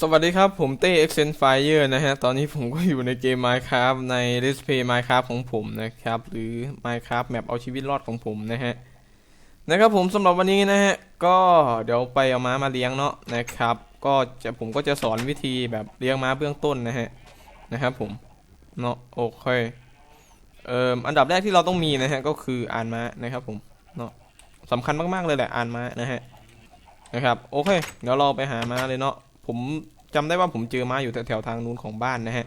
สวัสดีครับ ผมเต้ Exen Fire นะฮะ ตอนนี้ผมก็อยู่ในเกม Minecraft ใน Let's Play Minecraft ของผมนะครับ หรือ Minecraft แมปเอาชีวิตรอดของผมนะฮะ นะครับผมสำหรับวันนี้นะฮะ ก็เดี๋ยวไปเอาม้ามาเลี้ยงเนาะนะครับ ก็จะผมก็จะสอนวิธีแบบเลี้ยงม้าเบื้องต้นนะฮะ นะครับผม เนาะโอเค เอ่ออันดับแรกที่เราต้องมีนะฮะ ก็คืออ่านม้านะครับผม เนาะสำคัญมากๆเลยแหละอ่านม้านะฮะ นะครับ โอเค เดี๋ยวเราไปหาม้าเลยเนาะ ผมจำได้ว่าผมเจอมาอยู่แถวๆทางนู้นของบ้านนะฮะ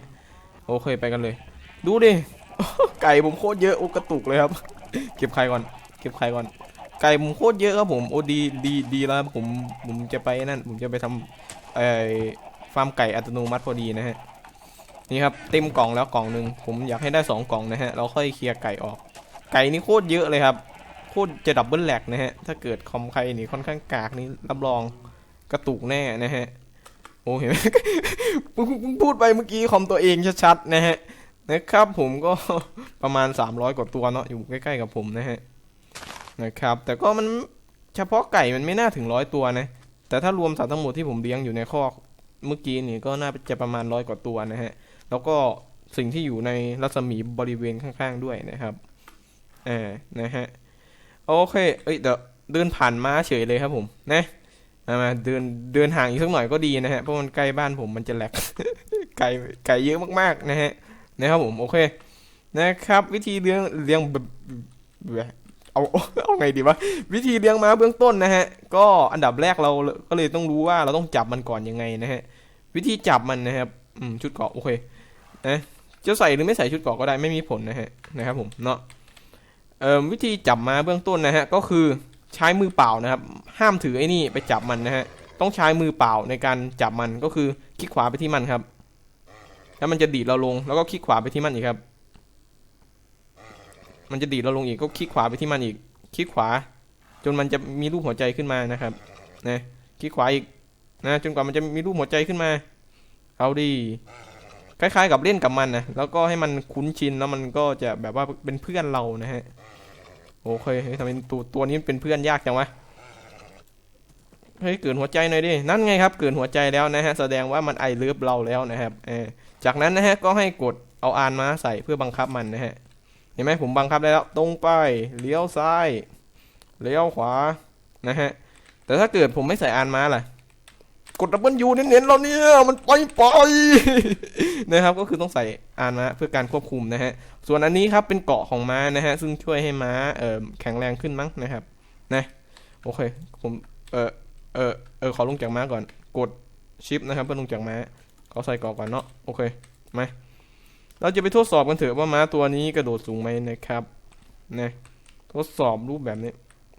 โอเคไปกันเลย ดูดิ ไก่ผมโคตรเยอะโอกระตุกเลยครับ เก็บไข่ก่อน เก็บไข่ก่อน ไก่ผมโคตรเยอะครับผม โอ้ดีดีดีแล้วผมผมจะไปนั่น ผมจะไปทำไอฟาร์มไก่อัตโนมัติพอดีนะฮะ นี่ครับเต็มกล่องแล้วกล่องหนึ่งผมอยากให้ได้สองกล่องนะฮะ เราค่อยเคลียร์ไก่ออก ไก่นี่โคตรเยอะเลยครับโคตรจะดับเบิลแหลกนะฮะ ถ้าเกิดคอมใครนี่ค่อนข้างกากนี่รับรองกระตุกแน่นะฮะ โอ้เห็นไหมพึ่งพูดไปเมื่อกี้คอมตัวเองชัดๆนะฮะนะครับผมก็ประมาณ 300 กว่าตัวเนาะอยู่ใกล้ๆกับผมนะฮะนะครับ แต่ก็มันเฉพาะไก่มันไม่น่าถึงร้อยตัวนะแต่ถ้ารวมสัตว์ทั้งหมดที่ผมเลี้ยงอยู่ในคอกเมื่อกี้นี่ก็น่าจะประมาณร้อยกว่าตัวนะฮะแล้วก็สิ่งที่อยู่ในรัศมีบริเวณข้างๆด้วยนะครับอ่านะฮะโอเคเอ้ยเดี๋ยวเดินผ่านม้าเฉยเลยครับผมนะ มามาเดินเดินห่างอีกสักหน่อยก็ดีนะฮะเพราะมันใกล้บ้านผมมันจะแหลกไก่ไก่เยอะมากๆนะฮะนะครับผมโอเค นะครับ วิธีเลี้ยงเลี้ยงเอาเอาไงดีวะวิธีเลี้ยงม้าเบื้องต้นนะฮะ ก็อันดับแรกเราก็เลยต้องรู้ว่าเราต้องจับมันก่อนยังไงนะฮะ วิธีจับมันนะครับอืมชุดเกาะโอเคนะจะใส่หรือไม่ใส่ชุดเกาะก็ได้ไม่มีผลนะฮะนะครับผมเนาะเอ่อวิธีจับม้าเบื้องต้นนะฮะก็คือ ใช้มือเปล่านะครับ ห้ามถือไอ้นี่ไปจับมันนะฮะ ต้องใช้มือเปล่าในการจับมันก็คือคลิกขวาไปที่มันครับ แล้วมันจะดีดเราลง แล้วก็คลิกขวาไปที่มันอีกครับ มันจะดีดเราลงอีกก็คลิกขวาไปที่มันอีก คลิกขวา จนมันจะมีรูปหัวใจขึ้นมานะครับ นะ คลิกขวาอีกนะ จนกว่ามันจะมีรูปหัวใจขึ้นมา เอาดี คล้ายๆ กับเล่นกับมันนะ แล้วก็ให้มันคุ้นชินแล้วมันก็จะแบบว่าเป็นเพื่อนเรานะฮะ โอเคเฮ้ยทำไมตัวตัวนี้เป็นเพื่อนยากจังวะเฮ้ยเกิดหัวใจหน่อยดิ นั่นไงครับเกิดหัวใจแล้วนะฮะ แสดงว่ามันไอเลิฟเราแล้วนะครับเออจากนั้นนะฮะก็ให้กดเอาอานมาใส่เพื่อบังคับมันนะฮะ เห็นไหมผมบังคับได้แล้ว ตรงไป เลี้ยวซ้าย เลี้ยวขวา นะฮะ แต่ถ้าเกิดผมไม่ใส่อานมาล่ะ กดดับเบิลยูเน้นๆเราเนี่ยมันไปไปนะครับก็คือต้องใส่อานมาเพื่อการควบคุมนะฮะส่วนอันนี้ครับเป็นเกาะของม้านะฮะซึ่งช่วยให้ม้าเอ่อแข็งแรงขึ้นมั้งนะครับนะโอเคผมเออเออเออขอลงจากม้าก่อนกดชิปนะครับเพื่อลงจากม้าขอใส่เกาะก่อนเนาะโอเคมาเราจะไปทดสอบกันเถอะว่าม้าตัวนี้กระโดดสูงไหมนะครับนะทดสอบรูปแบบนี้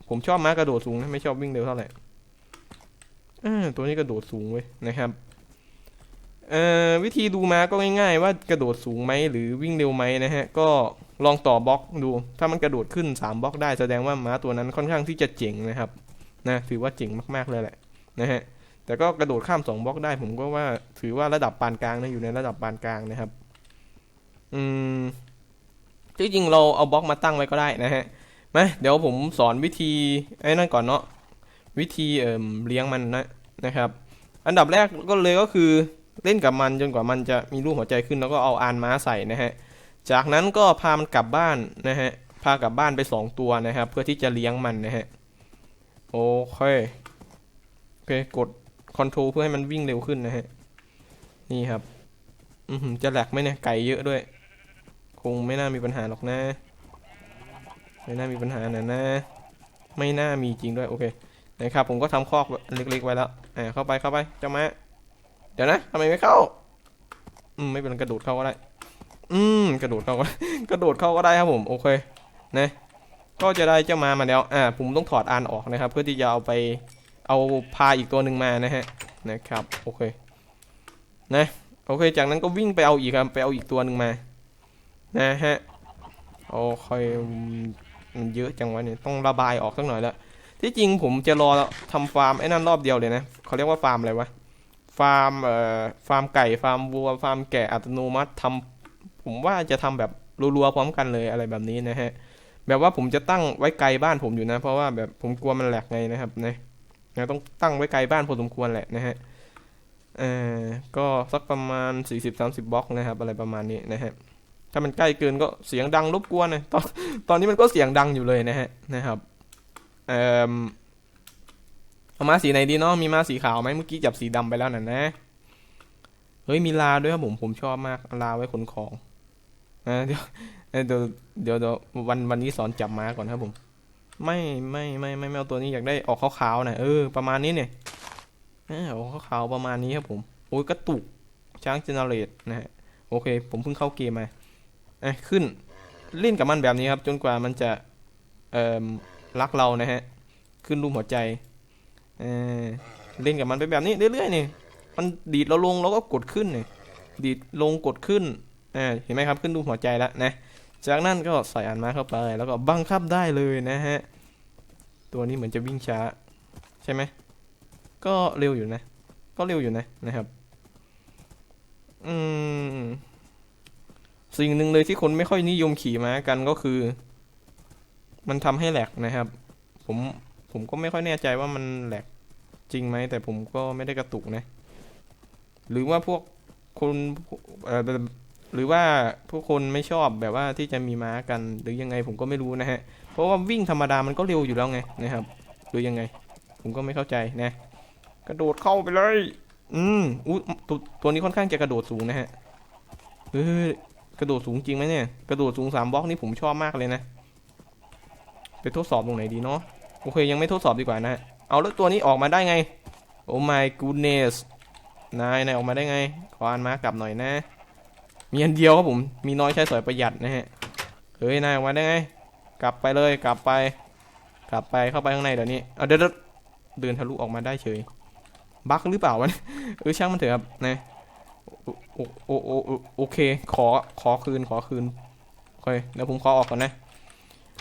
ผมชอบม้ากระโดดสูงนะไม่ชอบวิ่งเร็วเท่าไหร่ อ่าตัวนี้กระโดดสูงเว้ยนะครับเอ่อวิธีดูม้าก็ง่ายๆว่ากระโดดสูงไหมหรือวิ่งเร็วไหมนะฮะก็ลองต่อบล็อกดู ถ้ามันกระโดดขึ้น 3บล็อกได้แสดงว่าม้าตัวนั้นค่อนข้างที่จะเจ๋งนะครับนะถือว่าเจ๋งมากๆเลยแหละนะฮะแต่ก็กระโดดข้าม 2บล็อกได้ผมก็ว่าถือว่าระดับปานกลางนะอยู่ในระดับปานกลางนะครับ อืมที่จริงเราเอาบล็อกมาตั้งไว้ก็ได้นะฮะมาเดี๋ยวผมสอนวิธีไอ้นั่นก่อนเนาะวิธีเอ่มเลี้ยงมันนะ นะครับ อันดับแรกก็เลยก็คือเล่นกับมันจนกว่ามันจะมีรูปหัวใจขึ้นแล้วก็เอาอานม้าใส่นะฮะ จากนั้นก็พามันกลับบ้านนะฮะ พากลับบ้านไปสองตัวนะครับ เพื่อที่จะเลี้ยงมันนะฮะ โอเค โอเค กดคอนโทรลเพื่อให้มันวิ่งเร็วขึ้นนะฮะ นี่ครับ อือหือจะแหลกไหมเนี่ยไก่เยอะด้วย คงไม่น่ามีปัญหาหรอกนะ ไม่น่ามีปัญหานะนะ ไม่น่ามีจริงด้วย โอเค นะครับผมก็ทำคอกเล็กๆไว้แล้วอ่าเข้าไปเข้าไปเจ้าแม้าเดี๋ยวนะทำไมไม่เข้า อืมไม่เป็นกระโดดเข้าก็ได้ อืมกระโดดเข้าก็กระโดดเข้าก็ได้ครับผมโอเคนะก็จะได้เจ้ามามาแล้ว อ่า ผมต้องถอดอานออกนะครับ เพื่อที่จะเอาไปเอาพาอีกตัวหนึ่งมานะฮะ นะครับ โอเค นะ โอเค จากนั้นก็วิ่งไปเอาอีกครับ ไปเอาอีกตัวหนึ่งมา นะฮะ โอเคมันเยอะจังวะเนี่ย ต้องระบายออกสักหน่อยแล้ว ที่จริงผมจะรอทำฟาร์มไอ้นั่นรอบเดียวเลยนะเขาเรียกว่าฟาร์มอะไรวะฟาร์มเอ่อฟาร์มไก่ฟาร์มวัวฟาร์มแกะอัตโนมัติทำผมว่าจะทำแบบรัวๆพร้อมกันเลยอะไรแบบนี้นะฮะ แบบว่าผมจะตั้งไว้ไกลบ้านผมอยู่นะ เพราะว่าแบบผมกลัวมันแหลกไงนะครับนะนะต้องตั้งไว้ไกลบ้านพอสมควรแหละนะฮะเอ่อก็สักประมาณ 40-30บล็อกนะครับ อะไรประมาณนี้นะฮะถ้ามันใกล้เกินก็เสียงดังรบกวนนะตอนตอนนี้มันก็เสียงดังอยู่เลยนะฮะนะครับ เอ่อเอามาสีไหนดีเนาะมีมาสีขาวไหมเมื่อกี้จับสีดำไปแล้วน่ะนะ เฮ้ยมีลาด้วยครับผมผมชอบมากลาไว้ขนของนะเดี๋ยวเดี๋ยวเดี๋ยววันวันนี้สอนจับม้าก่อนครับผม ไม่ไม่ไม่ไม่ไม่เอาตัวนี้อยากได้ออกขาวๆหน่อยเออประมาณนี้เนี่ยออกขาวๆประมาณนี้ครับผมโอ้ยกระตุกช้างเจเนเรตนะฮะโอเค ผมเพิ่งเข้าเกมมาอ้ยขึ้นเล่นกับมันแบบนี้ครับ จนกว่ามันจะเอ่อ รักเรานะฮะ ขึ้นรูปหัวใจเออเล่นกับมันไปแบบนี้เรื่อยๆนี่มันดีดเราลงเราก็กดขึ้นเนี่ยดีดลงกดขึ้นอ่าเห็นไหมครับขึ้นรูปหัวใจแล้วนะจากนั้นก็ใส่อันมาเข้าไป แล้วก็บังคับได้เลยนะฮะ ตัวนี้เหมือนจะวิ่งช้า ใช่ไหมก็เร็วอยู่นะ ก็เร็วอยู่นะนะครับอืมสิ่งหนึ่งเลยที่คนไม่ค่อยนิยมขี่ม้ากันก็คือ มันทำให้แหลกนะครับ ผมผมก็ไม่ค่อยแน่ใจว่ามันแหลกจริงไหมแต่ผมก็ไม่ได้กระตุกนะ หรือว่าพวกคนเอ่อหรือว่าผู้คนไม่ชอบแบบว่าที่จะมีม้ากันหรือยังไงผมก็ไม่รู้นะฮะ เพราะว่าวิ่งธรรมดามันก็เร็วอยู่แล้วไงนะครับ หรือยังไง ผมก็ไม่เข้าใจนะ กระโดดเข้าไปเลย อืมอู้ตัวตัวนี้ค่อนข้างจะกระโดดสูงนะฮะเฮ้ยกระโดดสูงจริงไหมเนี่ย กระโดดสูงสามบล็อกนี่ผมชอบมากเลยนะ ไปทดสอบตรงไหนดีเนาะโอเคยังไม่ทดสอบดีกว่านะ เอาแล้วตัวนี้ออกมาได้ไง โอ้ my goodness นายนายออกมาได้ไง ขออ่านมากลับหน่อยนะ มีอันเดียวครับผม มีน้อยใช้สอยประหยัดนะฮะ เฮ้ยนายออกมาได้ไง กลับไปเลยกลับไป กลับไปเข้าไปข้างในเดี๋ยวนี้เอาเดี๋ยวเดินทะลุออกมาได้เฉย บั๊กหรือเปล่าวะเออช่างมันเถอะครับนะโอโอโอโอเค ขอขอคืนขอคืนโอเคเดี๋ยวผมขอออกก่อนนะ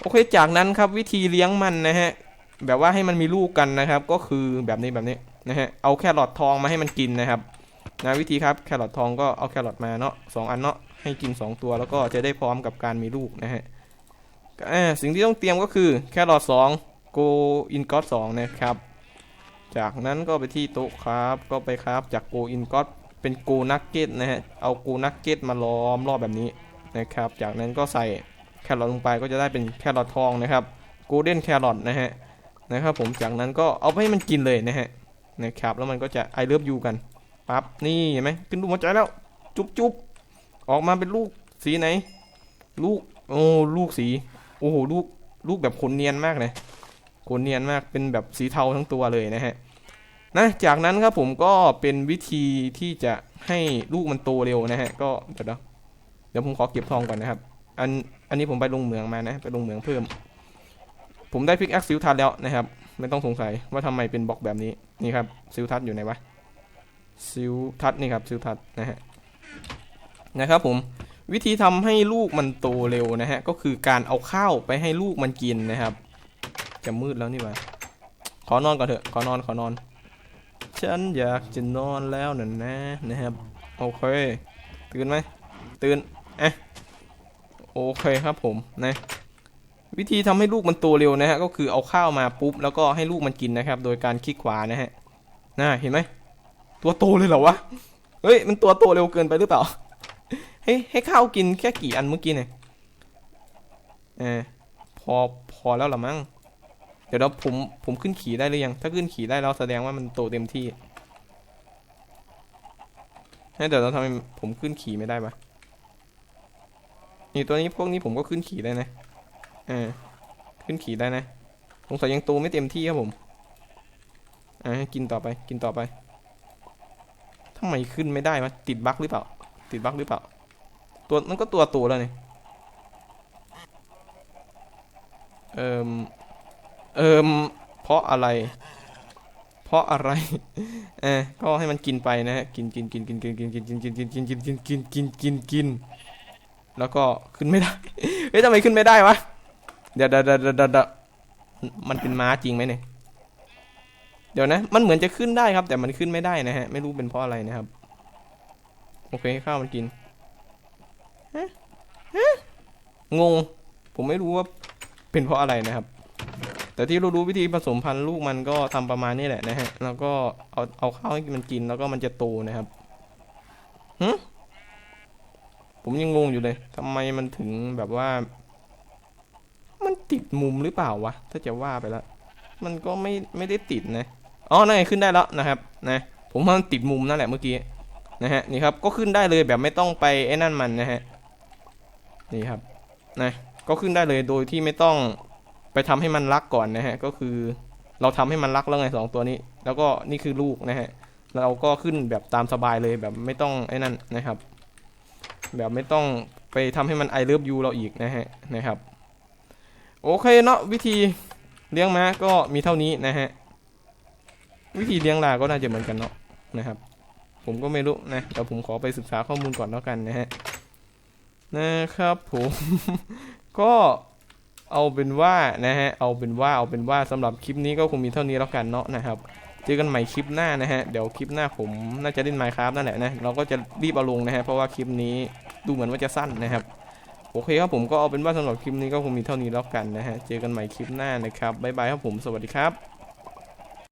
โอเคจากนั้นครับวิธีเลี้ยงมันนะฮะแบบว่าให้มันมีลูกกันนะครับ ก็คือแบบนี้แบบนี้นะฮะเอาแค่หลอดทองมาให้มันกินนะครับนะวิธีครับแครอททองก็เอาแครอทมาเนาะสองอันเนาะให้กิน 2 ตัวแล้วก็จะได้พร้อมกับการมีลูกนะฮะสิ่งที่ต้องเตรียมก็คือแครอทสองโกอินก็สองนะครับ จากนั้นก็ไปที่โต๊ะครับ ก็ไปครับจากโกอินก็เป็นโกนักเก็ตนะฮะเอาโกนักเก็ตมาล้อมรอบแบบนี้นะครับ จากนั้นก็ใส่ แครอทลงไปก็จะได้เป็นแครอททองนะครับโกลเด้นแครอทนะฮะนะครับผมจากนั้นก็เอาไปให้มันกินเลยนะฮะนะครับแล้วมันก็จะไอเลิฟยูกันปั๊บนี่เห็นไหมขึ้นรูปหัวใจแล้วจุ๊บจุ๊บออกมาเป็นลูกสีไหน ลูกโอ้ลูกสีโอ้โหลูกลูกแบบขนเนียนมากเลยขนเนียนมากเป็นแบบสีเทาทั้งตัวเลยนะฮะนะจากนั้นครับผมก็เป็นวิธีที่จะให้ลูกมันโตเร็วนะฮะก็เดี๋ยวเดี๋ยวผมขอเก็บทองก่อนนะครับ อันอันนี้ผมไปลงเหมืองมานะ ไปลงเหมืองเพิ่ม ผมได้พิกแอคซิลทัดแล้วนะครับ ไม่ต้องสงสัยว่าทำไมเป็นบล็อกแบบนี้นี่ครับซิลทัดอยู่ไหนวะซิลทัดนี่ครับซิลทัดนะฮะนะครับผมวิธีทำให้ลูกมันโตเร็วนะฮะก็คือการเอาข้าวไปให้ลูกมันกินนะครับ จะมืดแล้วนี่วะขอนอนก่อนเถอะขอนอนขอนอน ฉันอยากจะนอนแล้วน่ะนะนะครับโอเคตื่นไหมตื่นเอ๊ะ โอเคครับผมนะวิธีทำให้ลูกมันโตเร็วนะฮะก็คือเอาข้าวมาปุ๊บแล้วก็ให้ลูกมันกินนะครับ โดยการคลิกขวานะฮะน่าเห็นไหมตัวโตเลยเหรอวะเฮ้ยมันตัวโตเร็วเกินไปหรือเปล่าให้ให้ข้าวกินแค่กี่อันเมื่อกี้เนี่ยเออพอพอแล้วหรอมั้งเดี๋ยวเราผมผมขึ้นขี่ได้หรือยัง ถ้าขึ้นขี่ได้แล้วแสดงว่ามันโตเต็มที่ให้เดี๋ยวเราทำไมผมขึ้นขี่ไม่ได้ปะ นี่ตัวนี้พวกนี้ผมก็ขึ้นขี่ได้นะเออขึ้นขี่ได้นะสงสัยยังโตไม่เต็มที่ครับผมอ่ากินต่อไปกินต่อไปทำไมขึ้นไม่ได้วะติดบั๊กหรือเปล่า ติดบั๊กหรือเปล่า ตัวมันก็ตัวโตแล้วนี่เอิมเอิมเพราะอะไร เพราะอะไรเออก็ให้มันกินไปนะฮะกินกินกินกินกินกินกินกินกินกินกินกินกินกินกินกินกิน แล้วก็ขึ้นไม่ได้ เฮ้ยทำไมขึ้นไม่ได้วะเดี๋ยวเดี๋ยวเดี๋ยวเดี๋ยวเดี๋ยวมันเป็นม้าจริงไหมเนี่ย เดี๋ยวนะ มันเหมือนจะขึ้นได้ครับ แต่มันขึ้นไม่ได้นะฮะ ไม่รู้เป็นเพราะอะไรนะครับ โอเคข้าวมันกินฮะฮะงง ผมไม่รู้ว่าเป็นเพราะอะไรนะครับ แต่ที่รู้ๆวิธีผสมพันธุ์ลูกมันก็ทำประมาณนี้แหละนะฮะ แล้วก็เอาเอาข้าวให้มันกินแล้วก็มันจะโตนะครับหึ ผมยังงงอยู่เลยทำไมมันถึงแบบว่า มันติดมุมหรือเปล่าวะ ถ้าจะว่าไปแล้ว มันก็ไม่ไม่ได้ติดนะ อ๋อนั่นไงขึ้นได้แล้วนะครับ นะ ผมว่ามันติดมุมนั่นแหละเมื่อกี้ นะฮะ นี่ครับ ก็ขึ้นได้เลยแบบไม่ต้องไปไอ้นั่นมันนะฮะ นี่ครับ นะ ก็ขึ้นได้เลยโดยที่ไม่ต้องไปทำให้มันรักก่อนนะฮะ ก็คือเราทำให้มันรักแล้วไงสองตัวนี้ แล้วก็นี่คือลูกนะฮะ เราก็ขึ้นแบบตามสบายเลยแบบไม่ต้องไอ้นั่นนะครับ แบบไม่ต้องไปทำให้มันไอเลิฟยูเราอีกนะฮะนะครับ โอเคเนาะวิธีเลี้ยงม้าก็มีเท่านี้นะฮะวิธีเลี้ยงลาก็น่าจะเหมือนกันเนาะนะครับ ผมก็ไม่รู้นะแต่ผมขอไปศึกษาข้อมูลก่อนแล้วกันนะฮะนะครับผมก็เอาเป็นว่านะฮะเอาเป็นว่าเอาเป็นว่าสำหรับคลิปนี้ก็คงมีเท่านี้แล้วกันเนาะนะครับ เจอกันใหม่คลิปหน้านะฮะ เดี๋ยวคลิปหน้าผมน่าจะเล่นไมค์ครับนั่นแหละนะ เราก็จะรีบเอาลงนะฮะ เพราะว่าคลิปนี้ดูเหมือนว่าจะสั้นนะครับ โอเคครับผมก็เอาเป็นว่าสำหรับคลิปนี้ก็คงมีเท่านี้แล้วกันนะฮะ เจอกันใหม่คลิปหน้านะครับ บ๊ายบายครับผม สวัสดีครับ